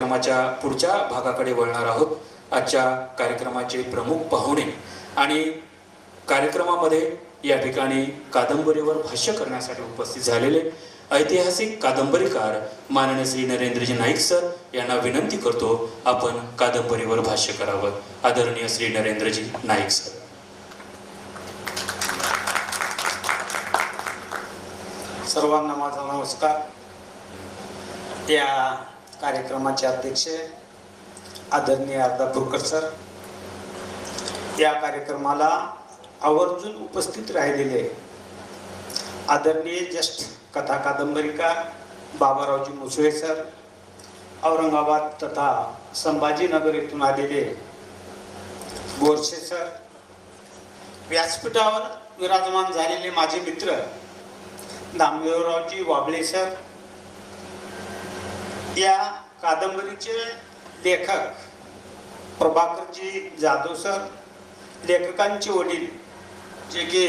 कार्यक्रमाच्या पुढच्या भागाकडे वळणार आहोत. आजच्या कार्यक्रमाचे प्रमुख पाहुणे आणि कार्यक्रमामध्ये या ठिकाणी कादंबरीवर भाष्य करण्यासाठी उपस्थित झालेले ऐतिहासिक कादंबरीकार माननीय श्री नरेंद्रजी नाईक सर यांना विनंती करतो आपण कादंबरीवर भाष्य करावं. आदरणीय श्री नरेंद्रजी नाईक सर. सर्वांना माझा नमस्कार. या कार्यक्रमाचे अध्यक्ष आदरणीय अर्धापूरकर सर. या कार्यक्रमाला आवर्जून उपस्थित राहिलेले आदरणीय ज्येष्ठ कथा कादंबरीकार बाबारावजी मुसळे सर औरंगाबाद तथा संभाजीनगर येथून आलेले बोरसे सर. व्यासपीठावर विराजमान झालेले माझे मित्र दामदेवरावजी वाबळे सर या कादंबरीचे लेखक प्रभाकरजी जाधव सर लेखकांचे वडील जे की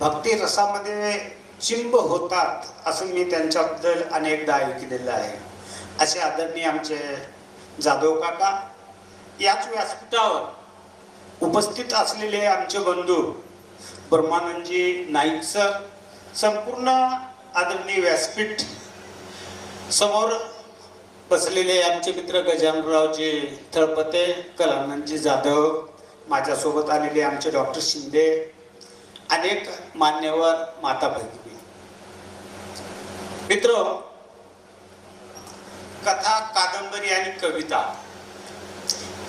भक्ती रसामध्ये चिंब होतात असं मी त्यांच्याबद्दल अनेकदा ऐकलेलं आहे. असे आदरणीय आमचे जाधव काका याच व्यासपीठावर उपस्थित असलेले आमचे बंधू ब्रह्मानंदजी नाईक सर संपूर्ण आदरणीय व्यासपीठ समोर बसलेले आमचे मित्र गजाननरावजी थळपते कलानंदजी जाधव माझ्यासोबत आलेले आमचे डॉक्टर शिंदे अनेक मान्यवर माता भगिनी मित्र कथा कादंबरी आणि कविता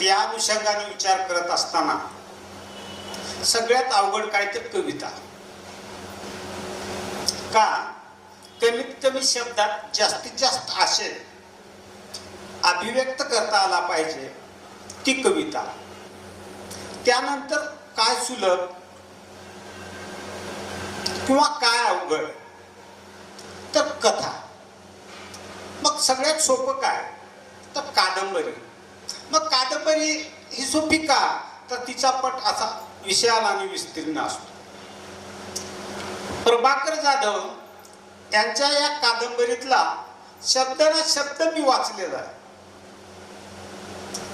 या अनुषंगाने विचार करत असताना सगळ्यात अवघड काय तर कविता. का? कमीत कमी शब्दात जास्तीत जास्त आशय अभिव्यक्त करता आला पाहिजे ती कविता. त्यानंतर काय सुलभ किंवा काय अवघड? तर कथा. मग सगळ्यात सोपं काय? तर कादंबरी. मग कादंबरी ही सोपी का? तर तिचा पट असा विशाल आणि विस्तीर्ण असतो. प्रभाकर जाधव यांच्या या कादंबरीतला शब्द ना शब्द मी वाचलेला आहे.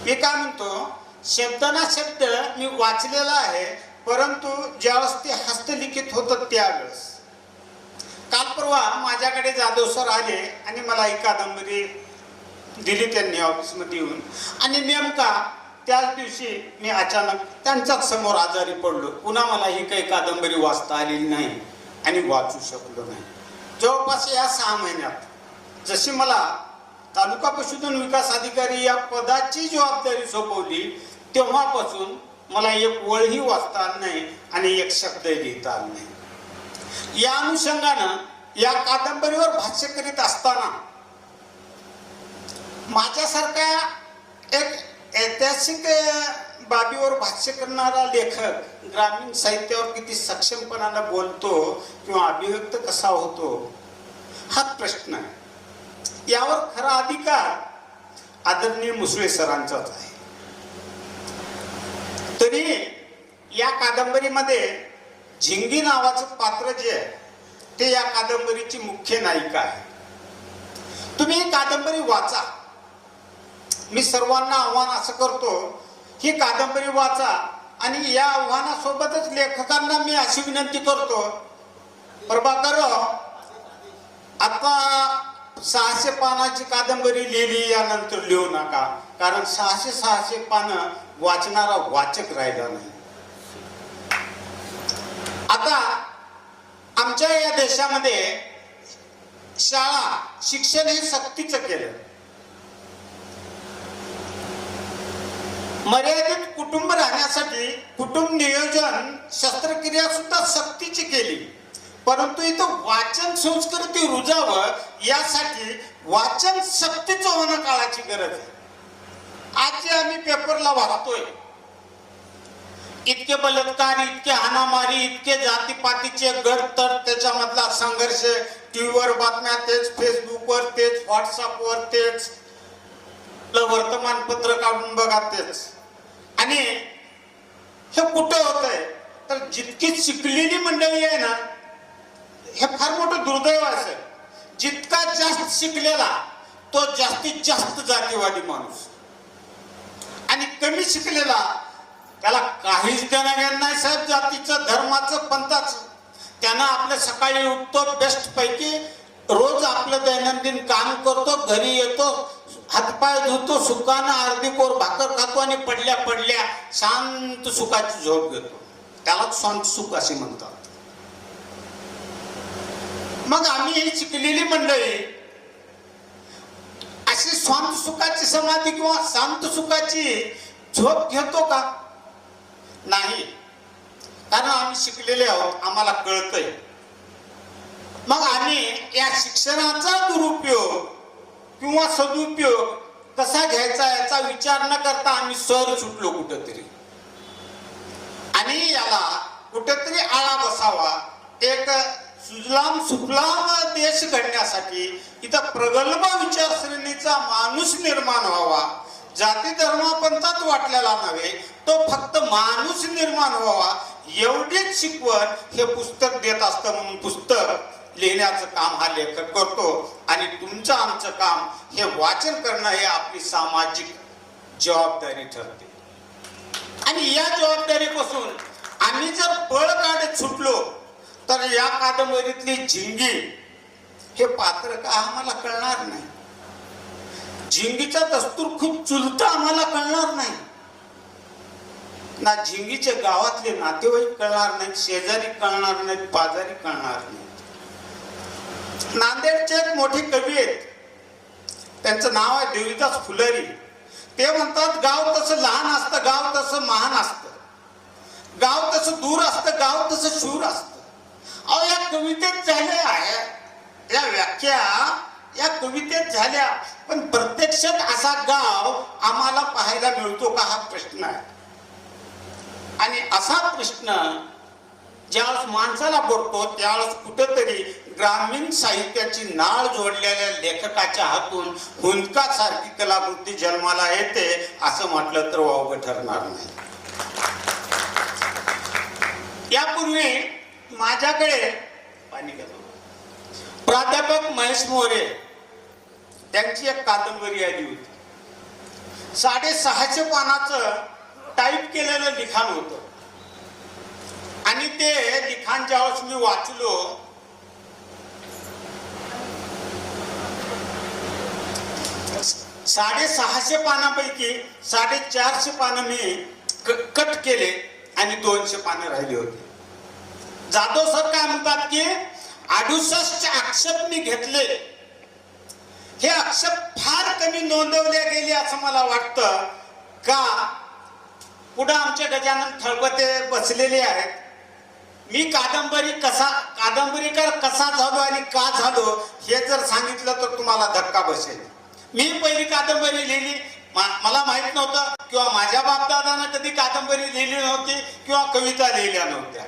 मी काय म्हणतो शब्द ना शब्द मी वाचलेला आहे परंतु ज्यावेळेस ते हस्तलिखित होतं त्यावेळेस. काल परवा माझ्याकडे जाधव सर आले आणि मला ही कादंबरी दिली त्यांनी ऑफिसमध्ये येऊन. आणि नेमका त्याच दिवशी मी अचानक त्यांच्याच समोर आजारी पडलो. पुन्हा मला ही काही कादंबरी वाचता आलेली नाही आणि वाचू शकलो नाही. जवळपास या सहा महिन्यात. जशी मला तालुका पशुधन विकास अधिकारी या पदाची जबाबदारी सोपवली तेव्हापासून मला एक वळही वाचता आली नाही आणि एक शब्दही लिहिता आला नाही. या अनुषंगानं या कादंबरीवर भाष्य करीत असताना माझ्यासारख्या एक ऐतिहासिक बाबीवर भाष्य करणारा लेखक ग्रामीण साहित्यावर किती सक्षमपणानं बोलतो किंवा अभिव्यक्त कसा होतो? हा प्रश्न आहे. यावर खरा अधिकार आदरणीय मुसळे सरांचाच आहे. तरी या कादंबरीमध्ये झिंगी नावाचं पात्र जे आहे ते या कादंबरीची मुख्य नायिका आहे. तुम्ही ही कादंबरी वाचा. मी सर्वांना आव्हान असं करतो ही कादंबरी वाचा आणि या आव्हानासोबतच लेखकांना मी अशी विनंती करतो प्रभाकर आता सहाशे पानाची कादंबरी लिहिली यानंतर लिहू नका. कारण सहाशे सहाशे पानं वाचणारा वाचक राहिला नाही. आता आमच्या या देशामध्ये शाळा शिक्षण हे सक्तीचं केलं. मर्यादित कुटुंब राहण्यासाठी कुटुंब नियोजन शस्त्रक्रिया सुद्धा सक्तीची केली. परंतु इथं वाचन संस्कृती रुजावं यासाठी वाचन सक्तीचं होणं काळाची गरज आहे. आज जे आम्ही पेपरला वाचतोय. इतके बलात्कार इतके हानामारी इतके जातीपातीचे गट तर त्याच्यामधला संघर्ष टीव्हीवर बातम्या तेच फेसबुकवर तेच व्हॉट्सअपवर तेच वर्तमानपत्र काढून बघा तेच. आणि हे कुठं होत आहे. तर जितकी शिकलेली मंडळी आहे ना हे फार मोठं दुर्दैव असेल जितका जास्त शिकलेला तो जास्तीत जास्त जातीवादी माणूस. आणि कमी शिकलेला त्याला काहीच देणार नाही साहेब जातीचं धर्माचं पंथाचं. त्यानं आपलं सकाळी उठतो बेस्ट पैकी रोज आपलं दैनंदिन काम करतो घरी येतो हातपाय धुतो सुखानं अर्धी कोर भाकर खातो आणि पडल्या पडल्या शांत सुखाची झोप घेतो. त्यालाच शांत सुख असे म्हणतात. मग आम्ही ही शिकलेली मंडळी अशी शांत सुखाची समाधी किंवा शांत सुखाची झोप घेतो का? नाही. कारण आम्ही शिकलेले आहोत आम्हाला कळतंय. मग आम्ही या शिक्षणाचा दुरुपयोग किंवा सदुपयोग कसा घ्यायचा याचा विचार न करता आम्ही सर सुटलो कुठंतरी. आणि याला कुठेतरी आळा बसावा एक सुजलाम सुफलाम देश घडण्यासाठी इथं प्रगल्भ विचारसरणीचा माणूस निर्माण व्हावा. जाती धर्मापंथात वाटलेला नव्हे तो फक्त माणूस निर्माण व्हावा. एवढीच शिकवण हे पुस्तक देत असतं म्हणून पुस्तक. लिहिण्याचं काम हा लेखक करतो आणि तुमचं आमचं काम हे वाचन करणं हे आपली सामाजिक जबाबदारी ठरते. आणि या जबाबदारीपासून आम्ही जर पळ काढत सुटलो तर या कादंबरीतली झिंगी हे पात्र का आम्हाला कळणार नाही? झिंगीचा दस्तूर खूप चुलता आम्हाला कळणार नाही. ना झिंगीचे गावातले नातेवाईक कळणार नाहीत शेजारी कळणार नाहीत पाजारी कळणार नाही नांदेडचे एक मोठे कवी आहेत. त्यांचं नाव आहे देवीदास फुलरी. ते म्हणतात गाव तसं लहान असतं गाव तसं महान असतं. गाव तसं दूर असतं गाव तसं शूर असतं. अहो या कवितेत झाल्या आहे या व्याख्या या कवितेत झाल्या. पण प्रत्यक्षात असा गाव आम्हाला पाहायला मिळतो का हा प्रश्न आहे. आणि असा प्रश्न ज्यावेळेस माणसाला बोलतो त्यावेळेस कुठंतरी ग्रामीण साहित्याची नाळ जोडलेल्या लेखकाच्या हातून हुंदकासारखी कलाकृती जन्माला येते असं म्हटलं तर वावगं ठरणार नाही. यापूर्वी माझ्याकडे पाणी प्राध्यापक महेश मोरे त्यांची एक कादंबरी आली होती. साडेसहाशे पानाचं टाईप केलेलं लिखाण होतं. आणि ते लिखाण ज्यावेळेस मी वाचलो. साडेसहाशे पानापैकी साडेचारशे पानं मी क- कट केले आणि दोनशे पानं राहिली होती. जाधव सर काय म्हणतात की अडुसष्ट आक्षेप मी घेतले. हे आक्षेप फार कमी नोंदवले गेले असं मला वाटतं. का? पुढं आमचे गजानन थळपते बसलेले आहेत. मी कादंबरी कसा कादंबरीकार कसा झालो आणि का झालो हे जर सांगितलं तर तुम्हाला धक्का बसेल. मी पहिली कादंबरी लिहिली मा- मला माहीत नव्हतं किंवा माझ्या बापदादानं कधी कादंबरी लिहिली नव्हती किंवा कविता लिहिल्या नव्हत्या.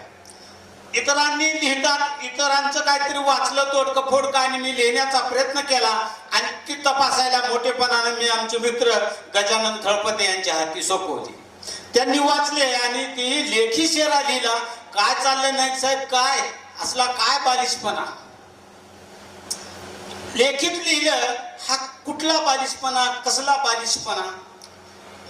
इतरांनी लिहितात इतरांचं काहीतरी वाचलं तोडकं फोडकं आणि मी लिहिण्याचा प्रयत्न केला आणि ती तपासायला मोठेपणानं मी आमचे मित्र गजानन खळपते यांच्या हाती सोपवली. त्यांनी वाचले आणि ती लेखी शेरा लिहिला. काय चाललं नाही साहेब? काय? असला काय बालिशपणा? लेखित लिहिलं हा कुठला बालिशपणा? कसला बालिशपणा?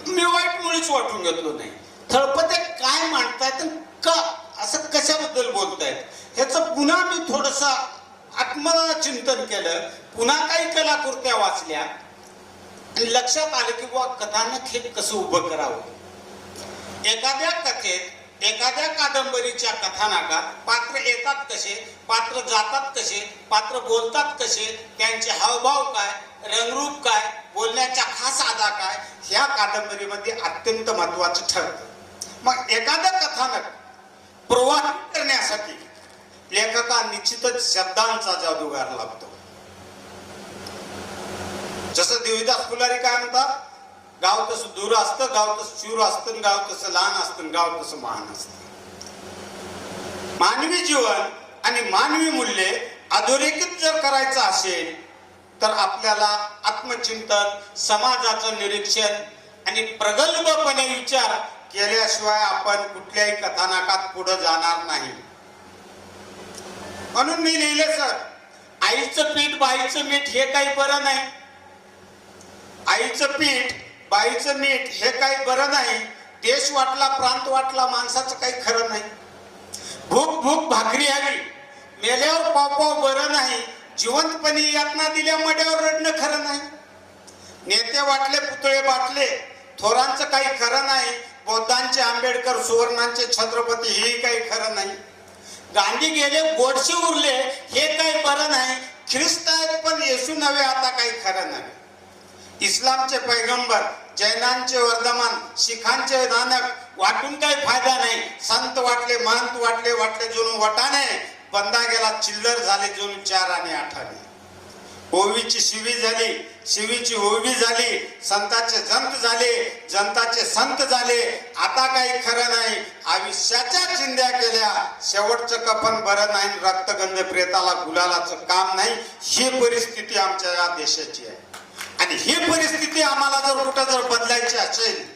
मी वाईट मुळीच वाटून घेतलो नाही. थळपते काय मांडतायत आणि का? असं कशाबद्दल बोलतायत? ह्याचं पुन्हा मी थोडस आत्मचिंतन केलं. पुन्हा काही कलाकृत्या वाचल्या. आणि लक्षात आलं की बुवा कथानक हे कसं उभं करावं? एखाद्या कथेत एखाद्या कादंबरीच्या कथानाकात पात्र येतात कसे पात्र जातात कसे पात्र बोलतात कसे त्यांचे हावभाव काय रंगरूप काय बोलण्याच्या खास आदा काय ह्या कादंबरीमध्ये अत्यंत महत्वाचं ठरतं. मग एखादं कथानक प्रवाहित करण्यासाठी लेखका निश्चितच शब्दांचा जादूगार लागतो जसं देवीदास फुलारी काय म्हणतात? गाव तसं दूर असतं गाव तसं शूर असतं गाव तसं लहान असतं गाव तसं महान असतं. मानवी जीवन आणि मानवी मूल्ये अधोरेखित जर करायचं असेल तर आपल्याला आत्मचिंतन समाजाचं निरीक्षण आणि प्रगल्भपणे विचार केल्याशिवाय आपण कुठल्याही कथानकात पुढे जाणार नाही. म्हणून मी लिहिले सर आईचं पीठ बाईचं मीठ हे काही बरं नाही. आईचं पीठ बाईचं नीट हे काही बरं नाही. देश वाटला प्रांत वाटला माणसाचं काही खरं नाही. भूक भूक भाकरी हवी मेल्यावर पावपाव पाव बरं नाही. जिवंतपणी यातना दिल्या मड्यावर रडणं खरं नाही. नेते वाटले पुतळे वाटले थोरांचं काही खरं नाही. बौद्धांचे आंबेडकर सुवर्णांचे छत्रपती हे काही खरं नाही. गांधी गेले गोडसे उरले. हे काही बरं नाही. ख्रिस्त आहेत पण येशू नव्हे आता काही खरं नाही. इस्लामचे पैगंबर जैनांचे वर्धमान शिखांचे नानक वाटून काही फायदा नाही. संत वाटले महंत वाटले वाटले जुनू वटाने बंदा गेला चिल्लर झाले जुनू चार आणि आठाने. ओवीची शिवी झाली शिवीची होवी झाली संताचे जंत झाले जनताचे संत झाले. आता काही खरं नाही. आयुष्याच्या चिंध्या केल्या. शेवटचं कफन बरं नाही रक्तगंध प्रेताला गुलालाचं काम नाही. ही परिस्थिती आमच्या या देशाची आहे. आणि ही परिस्थिती आम्हाला जर कुठं जर बदलायची असेल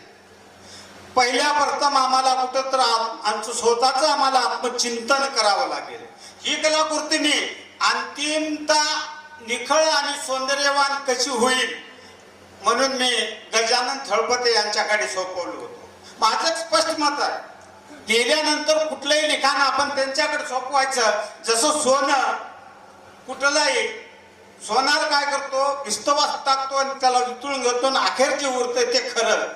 पहिल्या प्रथम आम्हाला कुठं तर आम- आमचं स्वतःच आम्हाला आत्मचिंतन करावं लागेल. ही कलाकृतीने अंतिमता निखळ आणि सौंदर्यवान कशी होईल म्हणून मी गजानन थळपते यांच्याकडे सोपवलं होतो. माझं स्पष्ट मत आहे. गेल्यानंतर कुठलंही लिखाण आपण त्यांच्याकडे सोपवायचं जसं सोनं कुठलंही सोनार काय करतो? पिस्तवास टाकतो आणि त्याला वितळून घेतो आणि अखेर जे उरतंय ते खरं.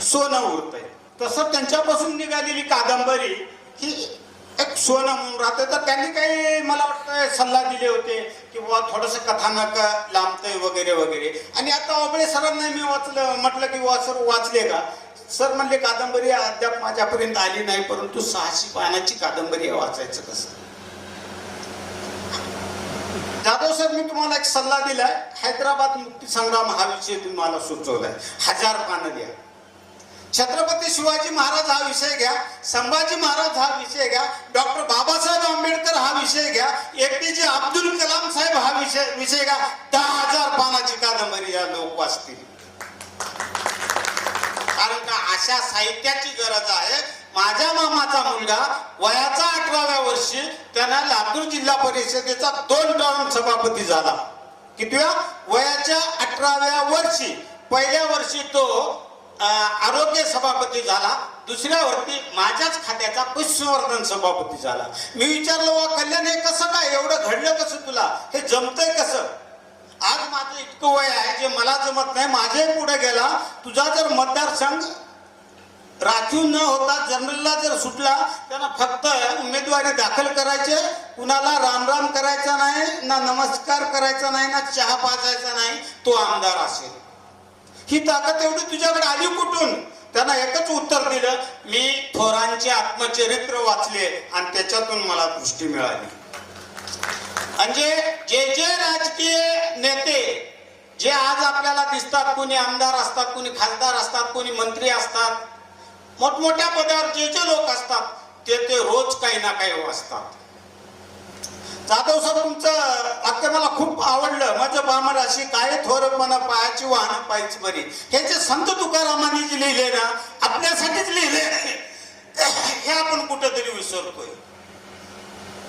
सोनं उरतंय. तसं त्यांच्यापासून निघालेली कादंबरी ही एक सोनं म्हणून राहते. तर त्यांनी काही मला वाटतं सल्ला दिले होते की बुवा थोडंसं कथानक लांबतंय वगैरे वगैरे. आणि आता ओबळे सरांना मी वाचलं म्हटलं की वा सर वाचले का? सर म्हणले कादंबरी अद्याप माझ्यापर्यंत आली नाही परंतु सहाशे पानाची कादंबरी वाचायचं कसं? जाधव सर मी तुम्हाला एक सल्ला दिलाय. हैदराबाद मुक्तीसंग्राम हा विषय तुम्हाला सुचवलाय. हजार पानं द्या. छत्रपती शिवाजी महाराज हा विषय घ्या. संभाजी महाराज हा विषय घ्या. डॉक्टर बाबासाहेब आंबेडकर हा विषय घ्या. एपीजे अब्दुल कलाम साहेब हा विषय विषय घ्या. दहा हजार पानाची कादंबरी या लोक वाचतील. कारण का अशा साहित्याची गरज आहे. माझ्या मामाचा मुलगा वयाचा अठराव्या वर्षी त्यांना लातूर जिल्हा परिषदेचा दोन टर्म सभापती झाला. कितव्या? वयाच्या अठराव्या वर्षी. पहिल्या वर्षी तो आरोग्य सभापती झाला. दुसऱ्या वर्षी माझ्याच खात्याचा पशुसंवर्धन सभापती झाला. मी विचारलं वा कल्याण हे कसं काय? एवढं घडलं कसं तुला? हे जमतंय कसं? आज माझं इतकं वय आहे जे मला जमत नाही माझे पुढे गेला. तुझा जर मतदारसंघ राखीव न होता जनरलला जर सुटला त्यांना फक्त उमेदवारी दाखल करायचे कुणाला राम राम करायचा नाही ना नमस्कार करायचा नाही ना चहा पाजायचा नाही तो आमदार असेल. ही ताकद एवढी तुझ्याकडे आली कुठून? त्यांना एकच उत्तर दिलं मी थोरांचे आत्मचरित्र वाचले आणि त्याच्यातून मला दृष्टी मिळाली. म्हणजे जे जे राजकीय नेते जे आज आपल्याला दिसतात कोणी आमदार असतात कोणी खासदार असतात कोणी मंत्री असतात मोठमोठ्या पदावर जे जे लोक असतात ते ते रोज काही ना काही वाचतात. जाधव सर तुमचं वाक्य मला खूप आवडलं. माझं बामण अशी काय थोरपणा पायाची वाहन पायच बरी. हे जे संत तुकारामांनी जे लिहिले ना आपल्यासाठीच लिहिले हे आपण कुठेतरी विसरतोय.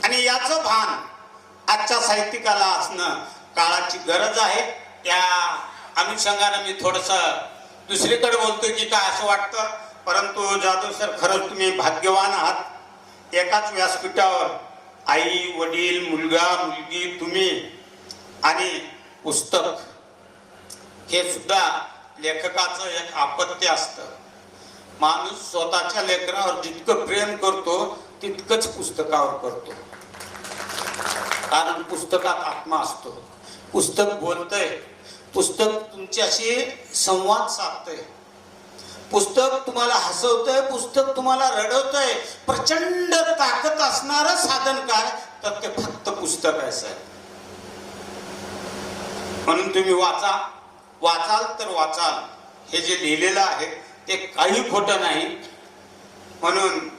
आणि याचं भान आजच्या साहित्यिकाला असणं काळाची गरज आहे. त्या अनुषंगानं मी थोडस दुसरीकडे बोलतोय की काय असं वाटतं? परंतु जाधव सर खरंच तुम्ही भाग्यवान आहात एकाच व्यासपीठावर आई वडील मुलगा मुलगी तुम्ही आणि पुस्तक हे सुद्धा लेखकाचं एक आपत्य असतं. माणूस स्वतःच्या लेखनावर जितकं प्रेम करतो तितकंच पुस्तकावर करतो. कारण पुस्तकात आत्मा असतो. पुस्तक बोलतंय. पुस्तक तुमच्याशी संवाद साधतंय. पुस्तक तुम्हाला हसवतंय पुस्तक तुम्हाला रडवतंय प्रचंड ताकद असणारं साधन काय तर ते फक्त पुस्तक आहे साहेब. म्हणून तुम्ही वाचा. वाचाल तर वाचाल. हे जे लिहिलेलं आहे ते काही खोटं नाही. म्हणून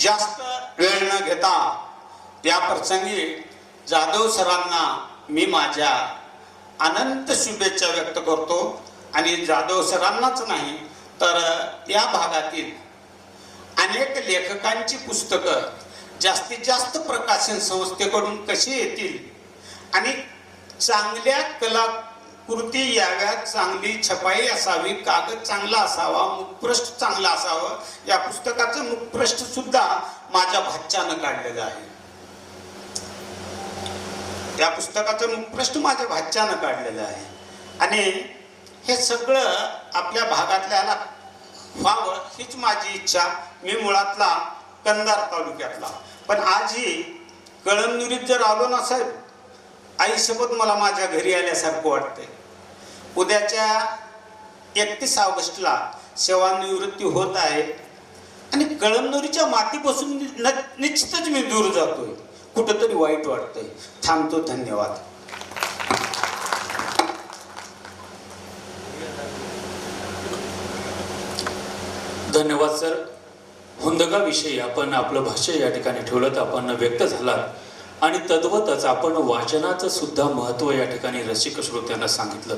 जास्त वेळ न घेता त्या प्रसंगी जाधव सरांना मी माझ्या अनंत शुभेच्छा व्यक्त करतो. आणि जाधव सरांनाच नाही तर या भागातील अनेक लेखकांची पुस्तकं जास्तीत जास्त प्रकाशन संस्थेकडून कशी येतील? आणि चांगल्या कलाकृती याव्यात चांगली छपाई असावी कागद चांगला असावा मुखपृष्ठ चांगला असावं या पुस्तकाचं मुखपृष्ठ सुद्धा माझ्या भाच्यानं काढलेलं आहे. या पुस्तकाचं मुखपृष्ठ माझ्या भाच्यानं काढलेलं आहे. आणि हे सगळं आपल्या भागातल्याला व्हावं हीच माझी इच्छा. मी मुळातला कंधार तालुक्यातला. पण आजही कळमनुरीत जर आलो ना साहेब आईसोबत मला माझ्या घरी आल्यासारखं वाटतंय. उद्याच्या एकतीस ऑगस्टला सेवानिवृत्ती होत आहे. आणि कळमनुरीच्या मातीपासून नि- निश्चितच मी दूर जातोय. कुठंतरी वाईट वाटतंय. थांबतो धन्यवाद. धन्यवाद सर. हुंदकाविषयी आपण आपलं भाष्य या ठिकाणी ठेवलं तर आपण व्यक्त झालात. आणि तद्वतच आपण वाचनाचं सुद्धा महत्त्व या ठिकाणी रसिक श्रोत्यांना सांगितलं.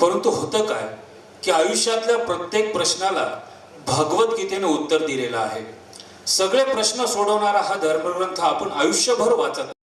परंतु होतं काय की आयुष्यातल्या प्रत्येक प्रश्नाला भगवद्गीतेने उत्तर दिलेलं आहे. सगळे प्रश्न सोडवणारा हा धर्मग्रंथ आपण आयुष्यभर वाचत